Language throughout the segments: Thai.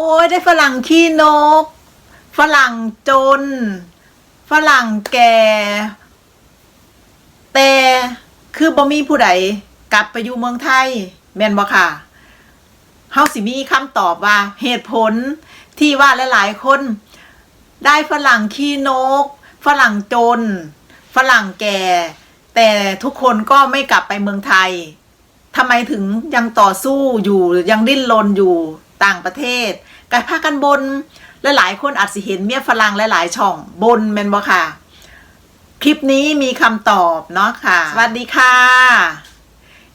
โอ้ยได้ฝรั่งขี้นก ฝรั่งจน ฝรั่งแก่ แต่คือบ่มีผู้ใดกลับไปอยู่เมืองไทย แม่นบ่ค่ะเฮาสิมีคำตอบว่าเหตุผลที่ว่าหลายๆคน ได้ฝรั่งขี้นก ฝรั่งจน ฝรั่งแก่ แต่ทุกคนก็ไม่กลับไปเมืองไทยทำไมถึงยังต่อสู้อยู่ยังดิ้นรนอยู่ ต่างประเทศการพากันบนและหลายคนอาจสิเห็นเมียฝรั่งหลาย ๆ ช่องบนแมนบ่ค่ะ คลิปนี้มีคำตอบเนาะค่ะ สวัสดีค่ะ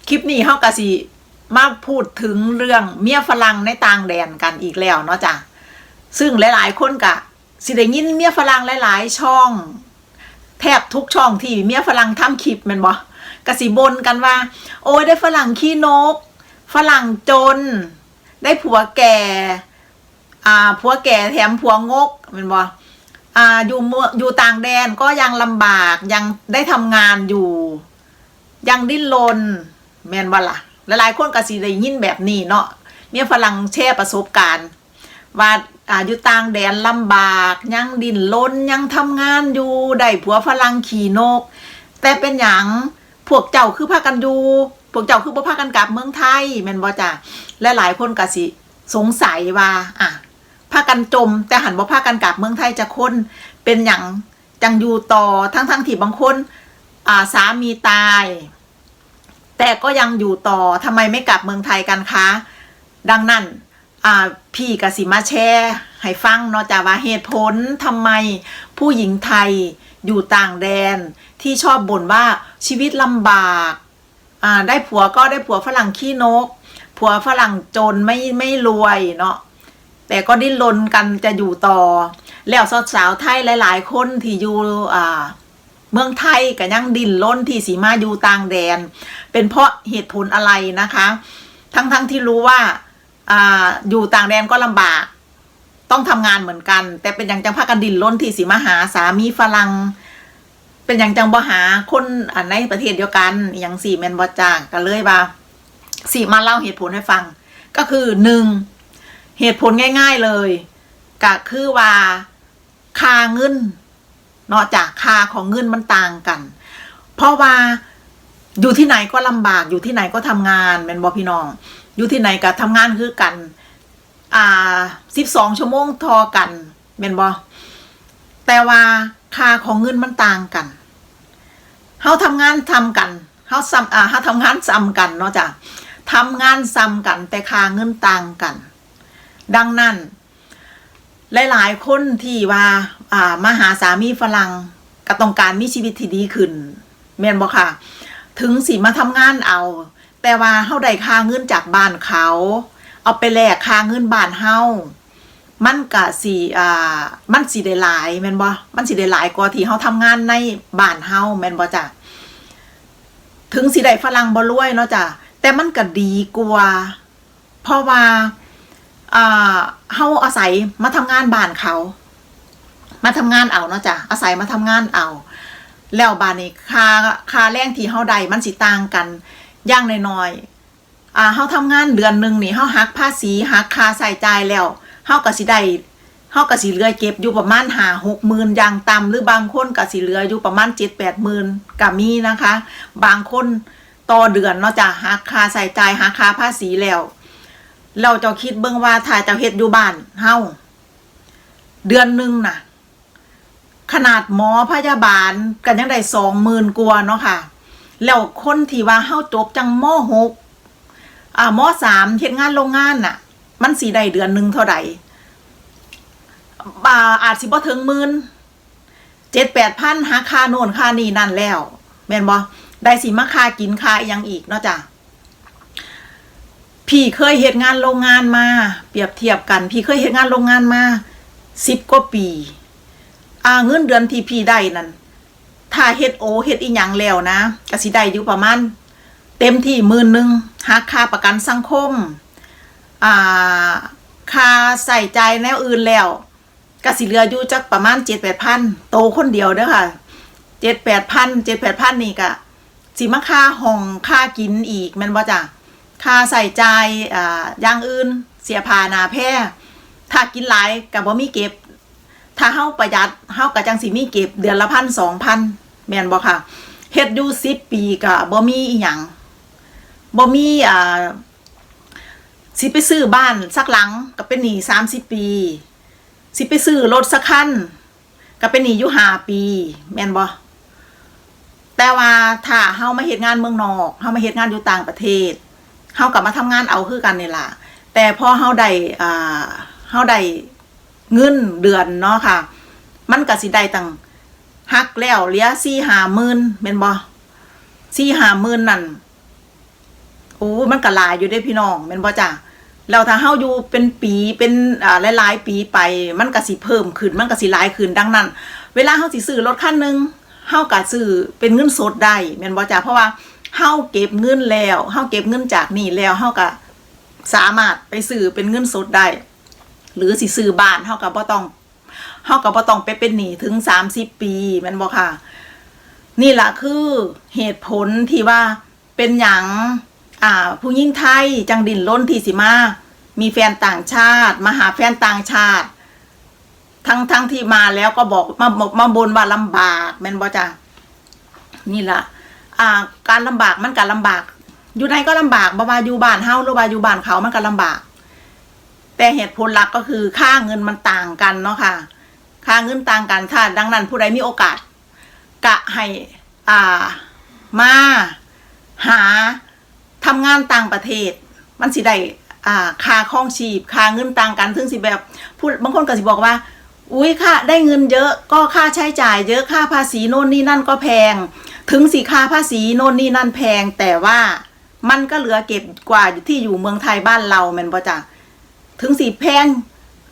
คลิปนี้เฮากะสิมาพูดถึงเรื่องเมียฝรั่งในต่างแดนกันอีกแล้วเนาะจ้ะซึ่งหลาย ๆ คนกะสิได้ยินเมียฝรั่งหลาย ๆ ช่อง แทบทุกช่องที่เมียฝรั่งทำคลิปแมนบ่กะสิบนกันว่า โอ้ยได้ฝรั่งขี้นก ฝรั่งจน ได้ผัวแก่อ่าผัวแก่แถมผัวงกแมันบ่อ่าอยู่เมืองอยู่ต่างแดนก็ยังลำบากยังได้ทำงานอยู่ ยังดิ้นรนแมนบ่ล่ะหลายๆคนก็สิได้ยินแบบนี้เนาะเมียฝรั่งแชร์ประสบการณ์ว่าอาอยู่ต่างแดนลำบากยังดิ้นรนยังทำงานอยู่ ได้ผัวฝรั่งขี่นก แต่เป็นหยังพวกเจ้าคือพากันอยู่ พวกเจ้าคือบ่พากันกลับเมืองไทยแม่นบ่จ้ะและหลายคนก็สิสงสัยว่าอะพากันจม แต่หันบ่พากันกลับเมืองไทยจะคนเป็นหยังจังอยู่ต่อทั้งทั้งที่บางคนอ่าสามีตาย แต่ก็ยังอยู่ต่อทำไมไม่กลับเมืองไทยกันคะดังนั้นอ่าพี่กสิมาแชร์ให้ฟังเนาะจ้าว่าเหตุผลทำไมผู้หญิงไทยอยู่ต่างแดนที่ชอบบ่นว่าชีวิตลำบาก อ่าได้ผัวก็ได้ผัวฝรั่งขี้นก ผัวฝรั่งจนไม่ไม่รวยเนาะแต่ก็ดิ้นรนกันจะอยู่ต่อ แล้วสาวๆไทยหลาย ๆ คนที่อยู่อ่าเมืองไทยก็ยังดิ้นรนที่สีมาอยู่ต่างแดน เป็นเพราะเหตุผลอะไรนะคะ ทั้งๆทที่รู้ว่าอ่าอยู่ต่างแดนก็ลำบาก ต้องทำงานเหมือนกัน แต่เป็นอย่างจังพากันดินล้นที่สีมาหาสามีฝรั่ง เป็นอย่างจังบ่หาคนอันในประเทศเดียวกันอย่างสี่แมนบอจ้างกันเลยว่าสี่มาเล่าเหตุผลให้ฟัง ก็คือหนึ่งเหตุผลง่าย ๆเลยก็คือว่าค่าเงินเนาะจากค่าของเงินมันต่างกัน เพราะว่าอยู่ที่ไหนก็ลำบากอยู่ที่ไหนก็ทำงานแมนบอพี่น้อง อยู่ที่ไหนก็ทำงานคือกัน อ่าสิบสองชั่วโมงทอกันแมนบอแต่ว่า ค่าของเงินมันต่างกันเฮาทำงานทำกันเฮาซ้ำอ่าเฮาทำงานซ้ำกันเนาะจ้ะทำงานซ้ำกันแต่ค่าเงินต่างกัน ดังนั้น หลาย ๆ คนที่ว่าอ่ามาหาสามีฝรั่งก็ต้องการมีชีวิตที่ดีขึ้นแม่นบ่ค่ะ ถึงสิมาทำงานเอา แต่ว่าเฮาได้ค่าเงินจากบ้านเขา เอาไปแลกค่าเงินบ้านเฮา มันก็สิอ่ามันสิได้หลายแม่นบ่มันสิได้หลายกว่าที่เฮาทำงานในบ้านเฮาแม่นบ่จ้ะถึงสิได้ฝรั่งบ่รวยเนาะจ้ะแต่มันก็ดีกว่าเพราะว่าอ่าเฮาอาศัยมาทำงานบ้านเขา มาทำงานเอาเนาะจ้ะอาศัยมาทำงานเอา แล้วบ้านนี้ค่าค่าแรงที่เฮาได้มันสิต่างกันอย่างน้อยๆอ่าเฮาทำงานเดือนหนึงนี่เฮาหักภาษีหักค่าใช้จ่ายแล้ว เฮาก็สิได้เฮาก็สิเหลือเก็บอยู่ประมาณ5 6หมื่นอย่างต่ำหรือบางคนก็สิเหลืออยู่ประมาณ7 8หมื่นก็มีนะคะ บางคนต่อเดือนเนาะจ้ะหักค่าใช้จ่ายหักค่าภาษีแล้ว เราจ้าคิดเบิ่งว่าถ้าจ้าเฮ็ดอยู่บ้านเฮาเดือนหนึงน่ะ ขนาดหมอพยาบาลกันยังได้สองหมื่นกว่าเนาะค่ะ แล้วคนที่ว่าเฮาจบจังมหกอ่ามสามเฮ็ดงานโรงงานน่ะ มันสีได้เดือนหนึ่งเท่าไหร่อาอาจสิบ่ถึงหมื่นเจ็ดแปดพันหาค่าโน่นค่านี่นั่นแล้ว แม่นบ่ได้สิมาค่ากินค่าอหยังอีกเนาะจ้ะพี่เคยเฮ็ดงานโรงงานมา เปรียบเทียบกัน พี่เคยเฮ็ดงานโรงงานมาสิบกว่าปีอ่าเงินเดือนที่พี่ได้นั่นถ้าเฮ็ดโอเฮ็ดอีหยังแล้วนะก็สิได้อยู่ประมาณเต็มที่หมื่นหนึ่งหักค่าประกันสังคม อ่าค่าใส่ใจแนวอื่นแล้วกสิเหลืออยู่จักประมาณเจ็ดแปดพันโตคนเดียวเด้อค่ะเจ็ดแปดพันเจ็ดแปดพันนี่ก็สิมาค่าห้องค่ากินอีกแม่นบ่จ้ะค่าใส่ใจอ่าอย่างอื่น เสียผ้านาแพร่ถ้ากินหลายก็บ่มีเก็บ ถ้าเฮาประหยัดเฮาก็จังสิมีเก็บเดือนละพันสองพันแม่นบ่ค่ะเฮ็ดอยู่สิบปีก็บ่มีอีหยังบ่มีอ่า สิไปซื้อบ้านสักหลังก็เป็นหนี้สามสิบปี สิไปซื้อรถสักคันก็เป็นหนี้อยู่ห้าปี แม่นบ่แต่ว่าถ้าเฮามาเฮ็ดงานเมืองนอกเฮามาเฮ็ดงานอยู่ต่างประเทศเฮากลับมาทำงานเอาคือกันนี่ล่ะแต่พอเฮาได้อ่าเฮาได้เงินเดือนเนาะค่ะ มันก็สิได้ตังหักแล้วเหลือสี่ห้าหมื่นแม่นบ่สี่ห้าหมื่นนั่น อ้มันก็หลายอยู่เด้พี่น้องแม่นบ่จ้ะแล้วถ้าเฮาอยู่เป็นปีเป็นอ่าหลายๆปีไป มันก็สิเพิ่มขึ้นมันก็สิหลายขึ้นดังนั้น เวลาเฮาสิซื้อรถคันหนึงเฮาก็ซื้อเป็นเงินสดได้แม่นบ่จ้ะเพราะว่าเฮาเก็บเงินแล้วเฮาเก็บเงินจากนี่แล้วเฮาก็สามารถไปซื้อเป็นเงินสดได้ หรือสิซื้อบ้านเฮาก็บ่ต้องเฮาก็บ่ต้องไปเป็นหนี้ถึง30ปีแม่นบ่ค่ะ นี่ล่ะคือเหตุผลที่ว่าเป็นหยัง อ่าผู้หญิงไทยจังดินล้นที่สิมา มีแฟนต่างชาติมาหาแฟนต่างชาติ ทั้งทั้งที่มาแล้วก็บอกมามามาบนว่าลำบากแม่นบ่จ้ะนี่ล่ะอ่าการลำบากมันก็ลำบาก อยู่ไหนก็ลำบากบ่ว่าอยู่บ้านเฮาหรือว่าอยู่บ้านเขามันก็ลำบาก แต่เหตุผลหลักก็คือค่าเงินมันต่างกันเนาะค่ะ ค่าเงินต่างกันค่ะดังนั้นผู้ใดมีโอกาสกะให้อ่ามาหา ทำงานต่างประเทศ มันสิได้อ่าค่าครองชีพค่าเงินต่างกันถึงสิแบบพูดบางคนก็สิบอกว่า อุ้ยค่าได้เงินเยอะก็ค่าใช้จ่าย เยอะค่าภาษีโน่นนี่นั่นก็แพง ถึงสิค่าภาษีโน่นนี่นั่นแพงแต่ว่ามันก็เหลือเก็บกว่าที่อยู่เมืองไทยบ้านเราแม่นบ่จ้ะถึงสีแพง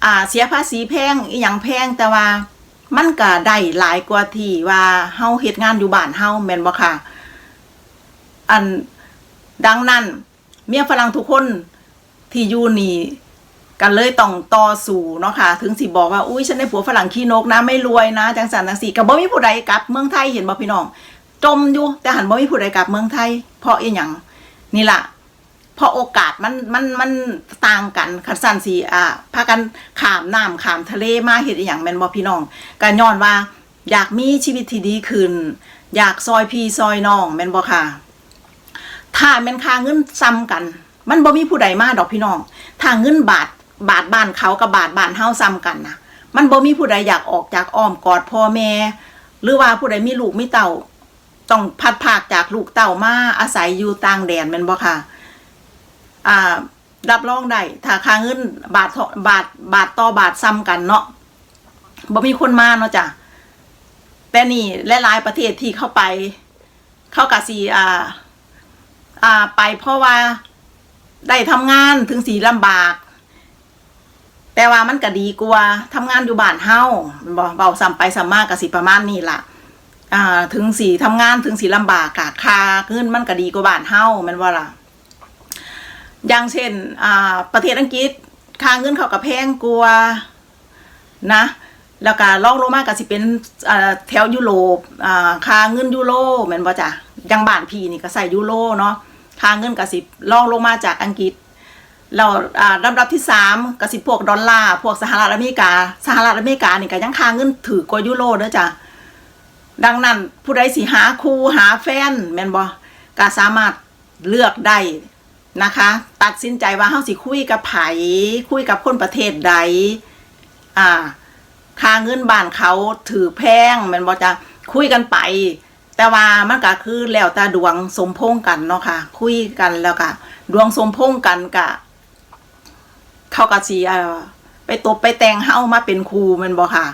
อ่าเสียภาษีแพงอีหยังแพงแต่ว่ามันก็ได้หลายกว่าที่ว่าเฮาเฮ็ดงานอยู่บ้านเฮาแม่นบ่ค่ะ อัน ดังนั้น เมียฝรั่งทุกคนที่อยู่นี่กันเลยต้องต่อสู้เนาะค่ะถึงสิบอกว่าอุ้ยฉันได้ผัวฝรั่งขี้นกนะไม่รวยนะจังสันจังสีก็บ่มีผู้ใดกลับเมืองไทยเห็นบ่พี่น้อง จมอยู่แต่หันบ่มีผู้ใดกลับเมืองไทย เพราะอีหยังนี่ล่ะเพราะโอกาสมันมันมันต่างกันคันสันสิอ่าพากันขามน้ำขามทะเลมาเฮ็ดอหย่างแม่นบ่พี่น้องก็ย้อนว่า อยากมีชีวิตที่ดีขึ้น อยากซอยพี่ซอยน้องแม่นบ่ค่ะ ถ้าแม่นค่าเงินซ้ำกัน มันบ่มีผู้ใดมาดอกพี่น้องถ้าเงินบาทบาทบ้านเขากับบาทบ้านเฮาซ้ำกันนะมันบ่มีผู้ใดอยากออกจากอ้อมกอดพ่อแม่ หรือว่าผู้ใดมีลูกมีเต่าต้องพัดภาคจากลูกเต่ามาอาศัยอยู่ต่างแดนแม่นบ่ค่ะ อ่ารับรองได้ถ้าค่าเงินบาทบาทบาทต่อบาทซ้ำกันเนาะบ่มีคนมาเนาะจ้ะแต่นี่หลายๆประเทศที่เข้าไป เข้ากะสีอ่า อ่า ไปเพราะว่าได้ทำงานถึงสีลำบาก แต่ว่ามันก็ดีกว่าทำงานอยู่บ้านเฮาบ่เบาซ้ำไปซ้ำมากกะสิประมาณนี้ล่ะอ่า ถึงสีทำงานถึงสีลำบากกะค่าเงินมันก็ดีกว่าบ้านเฮามันว่าล่ะอย่างเช่น อ่า ประเทศอังกฤษค่าเงินเขากับแพงกว่านะ แล้วก็ลองลงมาก็สิเป็นอ่าแถวยุโรปอ่าค่าเงินยูโรแม่นบ่าจ้ะ ยังบ้านพีนี่ก็ใส่ยูโรเนาะค่าเงินก็สิล่องลงมาจากอังกฤษเราอ่าลำดับที่สามก็สิพวกดอลลาร์พวกสหรัฐอเมริกา สหรัฐอเมริกานี่ก็ยังค่าเงินถือกว่ายูโรเด้อจ้ะดังนั้นผู้ใดสิหาคู่หาแฟนแม่นบ่ก็สามารถเลือกได้นะคะ ตัดสินใจว่าเฮาสิคุยกับไผคุยกับคนประเทศใดอ่าค่าเงินบ้านเขาถือแพงแม่นบ่จะคุยกันไป แต่ว่ามันก็คือแล้วแต่ดวงสมพงกันเนาะค่ะ คุยกันแล้วก็ดวงสมพงกันก็เขาก็สิเอ่อไปตบไปแต่งเฮามาเป็นครูม่นบ่ค่ะ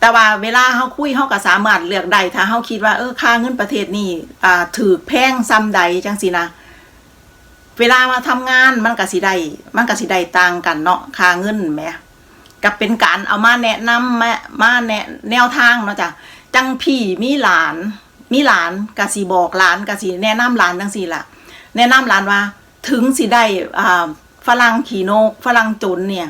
แต่ว่าเวลาเฮาคุยเฮาก็สามารถเลือกได้ถ้าเฮาคิดว่าเออค่าเงินประเทศนี้อ่าถือแพงซ้ำใดจังซี่นะเวลามาทำงานมันก็สิได้มันก็สิได้ต่างกันเนาะค่าเงินแหมก็เป็นการเอามาแนะนำมามาแนะแนวทางเนาะจ้ะ จังพี่มีหลาน มีหลานก็สิบอกหลานก็สิแนะนำหลานจังซี่ล่ะแนะนำหลานว่า ถึงสิได้อ่าฝรั่งขี่นกฝรั่งจนเนี่ย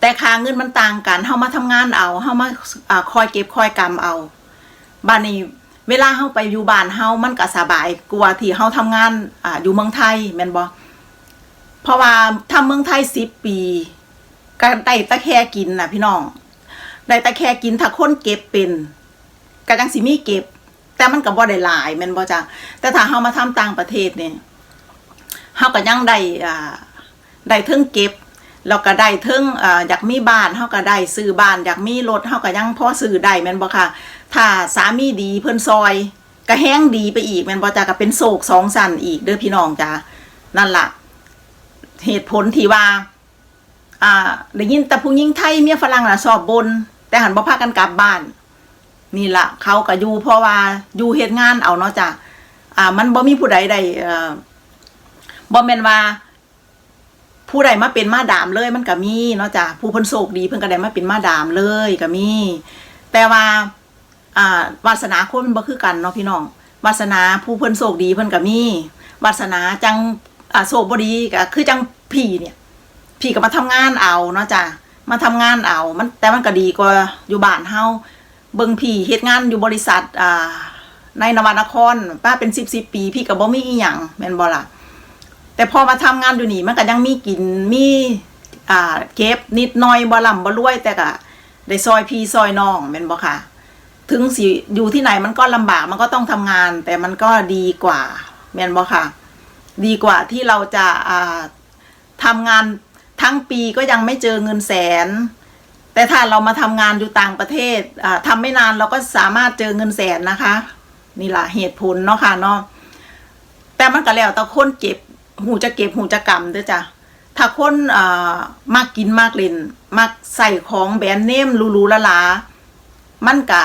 แต่ค่าเงินมันต่างกันเฮามาทำงานเอาเฮามาอ่าคอยเก็บคอยกำเอาบ้านนี้เวลาเฮาไปอยู่บ้านเฮามันก็สบายกว่าที่เฮาทำงานอ่าอยู่เมืองไทยแม่นบ่เพราะว่าทำเมืองไทย10ปีก็ได้ตะแคกินน่ะพี่น้อง ได้แตะแค่กินถ้าคนเก็บเป็นก็จังสิมีเก็บ แต่มันก็บ่ได้หลายแม่นบ่จ้ะแต่ถ้าเฮามาทำต่างประเทศเนี่ยเฮาก็ยังได้อ่าได้เทิงเก็บแล้วก็ได้เทิงอ่าอยากมีบ้านเฮาก็ได้ซื้อบ้านอยากมีรถเฮาก็ยังพอซื้อได้แม่นบ่ค่ะ ถ้าสามีดีเพิ่นซอยก็แห้งดีไปอีกแม่นบ่จ้ะก็เป็นโศกสองสันอีกเด้อพี่น้องจ้ะนั่นล่ะ เหตุผลที่ว่า อ่าได้ยินแต่ผู้หญิงไทยเมียฝรั่งน่ะสอบบน แต่หันบ่พากันกลับบ้าน นี่ละเขาก็อยู่เพราะว่าอยู่เฮ็ดงานเอาเนาะจ้ะอ่า มันบ่มีผู้ใดได้เอ่อบ่แม่นว่า ผู้ใดมาเป็นมาดามเลยมันก็มีเนาะจ้ะผู้เพิ่นโชคดีเพิ่นก็ได้มาเป็นมาดามเลยก็มี แต่ว่า อ่าวาสนาคนมันบ่คือกันเนาะพี่น้องวาสนาผู้เพิ่นโชคดีเพิ่นก็มีวาสนาจังอ่าโชคบ่ดีก็คือจังพี่เนี่ย พี่ก็มาทำงานเอาเนาะจ้ะ มาทำงานเอา มันแต่มันก็ดีกว่าอยู่บ้านเฮาเบิ่งพี่เฮ็ดงานอยู่บริษัทอ่าในนวนครป้าเป็นสิบสิบปี พี่ก็บ่มีอีหยังแม่นบ่ล่ะแต่พอมาทำงานอยู่นี่มันก็ยังมีกินมีอ่าเก็บนิดหน่อยบ่ล่ำบ่รวย แต่ก็ได้ซอยพี่ซอยน้องแม่นบ่ค่ะ ถึงสิอยู่ที่ไหนมันก็ลำบากมันก็ต้องทำงาน แต่มันก็ดีกว่าแม่นบ่ค่ะ ดีกว่าที่เราจะอ่าทำงาน ทั้งปีก็ยังไม่เจอเงินแสน แต่ถ้าเรามาทำงานอยู่ต่างประเทศทำไม่นานเราก็สามารถเจอเงินแสนนะคะ นี่ล่ะเหตุผลเนาะค่ะเนาะแต่มันก็แล้วแต่คนเก็บหูจะเก็บหูจะกำด้อจ้ะถ้าคนมากกินมากเล่นมักใส่ของแบรนด์เนมหรูๆละลามันก็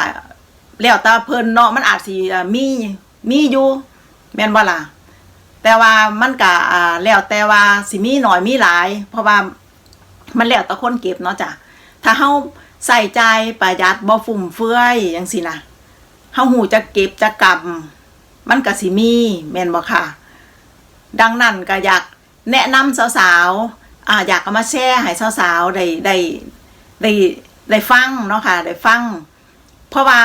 แล้วต่เพลินเนาะมันอาจสิมีมีอยู่ แม่นบ่ล่ะ แต่ว่ามันก็อ่าแล้วแต่ว่าสิมีหน่อยมีหลาย เพราะว่ามันแล้วแต่คนเก็บเนาะจ้ะถ้าเฮาใส่ใจประหยัดบ่ฟุ่มเฟือยจังซี่นะเฮาหูจะเก็บจะกำมันก็สิมีแม่นบ่ค่ะ ดังนั้นก็อยากแนะนำสาวๆอ่าอยากเอามาแชร์ให้สาวๆได้ได้ได้ได้ฟังเนาะค่ะได้ฟัง เพราะว่า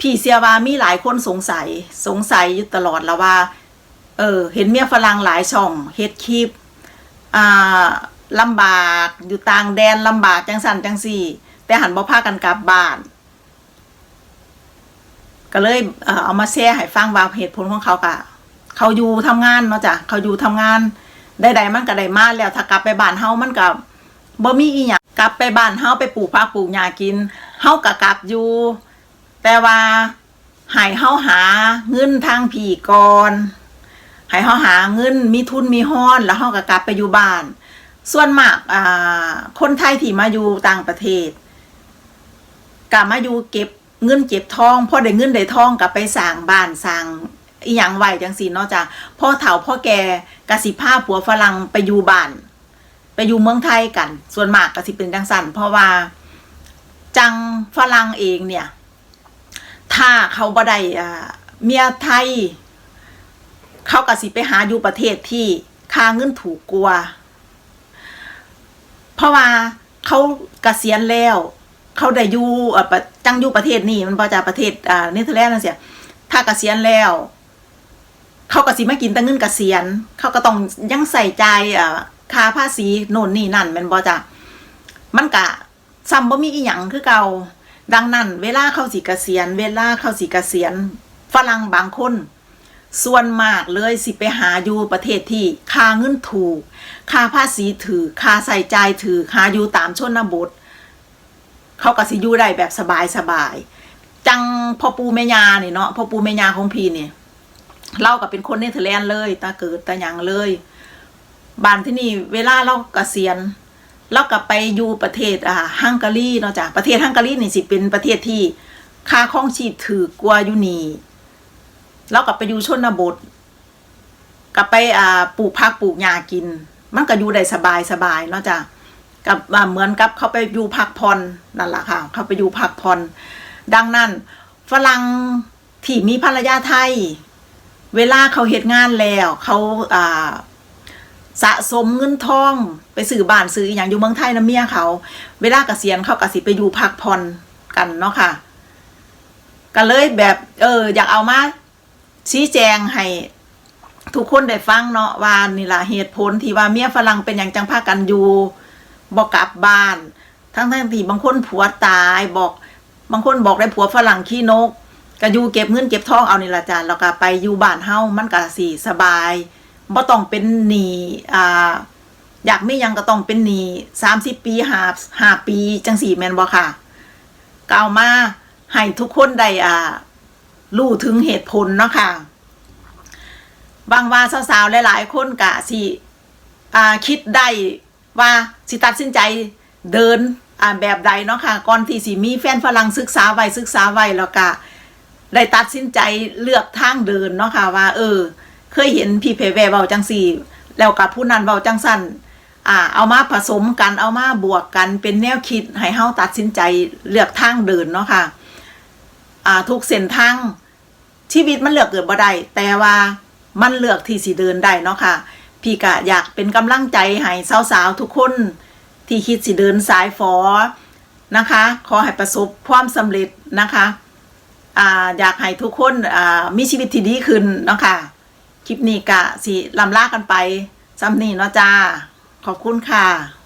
พี่เสียว่ามีหลายคนสงสัยสงสัยอยู่ตลอดแล้วว่า เออ เห็นเมียฝรั่งหลายช่องเฮ็ดคลิป อ่าลำบากอยู่ต่างแดนลำบากจังสันจังสี่ แต่หันบ่พากันกลับบ้าน ก็เลยเอามาแชร์ให้ฟังว่าเหตุผลของเขากะเขาอยู่ทำงานเนาะจ้ะเขาอยู่ทำงานใดมันก็ได้มาแล้วถ้ากลับไปบ้านเฮามันก็บ่มีอีหยังกลับไปบ้านเฮาไปปลูกผักปลูกหญ้ากินเฮาก็กลับอยู่ แต่ว่าให้เฮาหาเงินทางผีก่อน ให้เฮาหาเงินมีทุนมีห้อนแล้วเฮาก็กลับไปอยู่บ้าน ส่วนมากอ่าคนไทยที่มาอยู่ต่างประเทศก็มาอยู่เก็บเงินเก็บทองพอได้เงินได้ทองก็ไปสร้างบ้านสร้างอีหยังไหวจังซี่เนาะจ้ะพ่อเฒ่าพ่อแก่กสิพาผัวฝรั่งไปอยู่บ้าน ไปอยู่เมืองไทยกัน ส่วนมากก็สิเป็นจังซั่นเพราะว่าจังฝรั่งเองเนี่ย ถ้าเขาบ่ได้อ่าเมียไทย เขาก็สิไปหาอยู่ประเทศที่ค่าเงินถูกกว่าเพราะว่าเขาเกษียณแล้ว เขาได้อยู่จังอยู่ประเทศนี้มันบ่จากประเทศอ่าเนเธอร์แลนด์นั่นเสียถ้าเกษียณแล้ว เขาก็สิมากินแต่เงินเกษียณ เขาก็ต้องยังใส่ใจอ่าค่าภาษีโน่นนี่นั่นมันบ่จ้ะมันกะซ้ำบ่มีอีหยังคือเก่าดังนั้น เวลาเขาสิเกษียณ เวลาเขาสิเกษียณฝรั่งบางคน ส่วนมากเลยสิไปหาอยู่ประเทศที่ค่าเงินถูก ค่าภาษีถือ ค่าใส่ใจถือ หาอยู่ตามชนบท เขาก็สิอยู่ได้แบบสบายสบายๆจังพ่อปูแม่ยานี่เนาะพ่อปูแม่ยาของพี่นี่เราก็เป็นคนเนเธอร์แลนด์เลย ตาเกิดตาหยังเลยบ้านที่นี่เวลาเราเกษียณเราก็ไปอยู่ประเทศอ่าฮังการีเนาะจ้ะประเทศฮังการีนี่สิเป็นประเทศที่ค่าครองชีพถือกว่าอยู่นี่ แล้วก็ไปอยู่ชนบทก็ไปอ่าปลูกผักปลูกหญ้ากิน มันก็อยู่ได้สบายสบายเนาะจ้ะกับเหมือนกับเขาไปอยู่พักผ่อนนั่นแหละค่ะ เขาไปอยู่พักผ่อนดังนั้น ฝรั่งที่มีภรรยาไทย เวลาเขาเหตุงานแล้วเขาอ่าสะสมเงินทองไปซื้อบ้านซื้ออย่างอยู่เมืองไทยนะเมียเขา เวลาเกษียณเขากสิไปอยู่พักผ่อนกันเนาะค่ะก็เลยแบบเอออยากเอามา ชี้แจงให้ทุกคนได้ฟังเนาะว่านี่ล่ะเหตุผลที่ว่าเมียฝรั่งเป็นอย่างจังพากันอยู่บอกกลับบ้าน ทั้งทั้งที่บางคนผัวตายบอก บางคนบอกได้ผัวฝรั่งขี้นกก็อยู่เก็บเงินเก็บทองเอานี่ละจ้ะแล้วก็ไปอยู่บ้านเฮามันก็สิสบายบ่ต้องเป็นหนี้อ่าอยากไมีหยังก็ต้องเป็นหนี้30ปีหาหาปี จังสี่แมนบ่ค่ะกล่าวมาให้ทุกคนได้อ่า รู้ถึงเหตุผลเนาะค่ะบางว่าสาวๆหลายๆคนกะสิอ่าคิดได้ว่าสิตัดสินใจเดินอ่าแบบใดเนาะค่ะก่อนที่สิมีแฟนฝรั่งศึกษาไว้ศึกษาไว้แล้วก็ได้ตัดสินใจเลือกทางเดินเนาะค่ะว่า เออ เคยเห็นพี่เพแวเว้าจังสี่แล้วกับผู้นั้นเว้าจังสั้นอ่าเอามาผสมกันเอามาบวกกันเป็นแนวคิดให้เฮาตัดสินใจเลือกทางเดินเนาะค่ะอ่าทุกเส้นทาง ชีวิตมันเลือกเกิดบ่ได้แต่ว่ามันเลือกที่สิเดินได้เนาะค่ะ พี่ก็อยากเป็นกำลังใจให้สาวๆทุกคนที่คิดสิเดินสายฝอนะคะ ขอให้ประสบความสำเร็จนะคะอ่าอยากให้ทุกคนอ่ามีชีวิตที่ดีขึ้นเนาะค่ะคลิปนี้กะสิลำลากันไปซ้ำนี่เนาะจ้า ขอบคุณค่ะ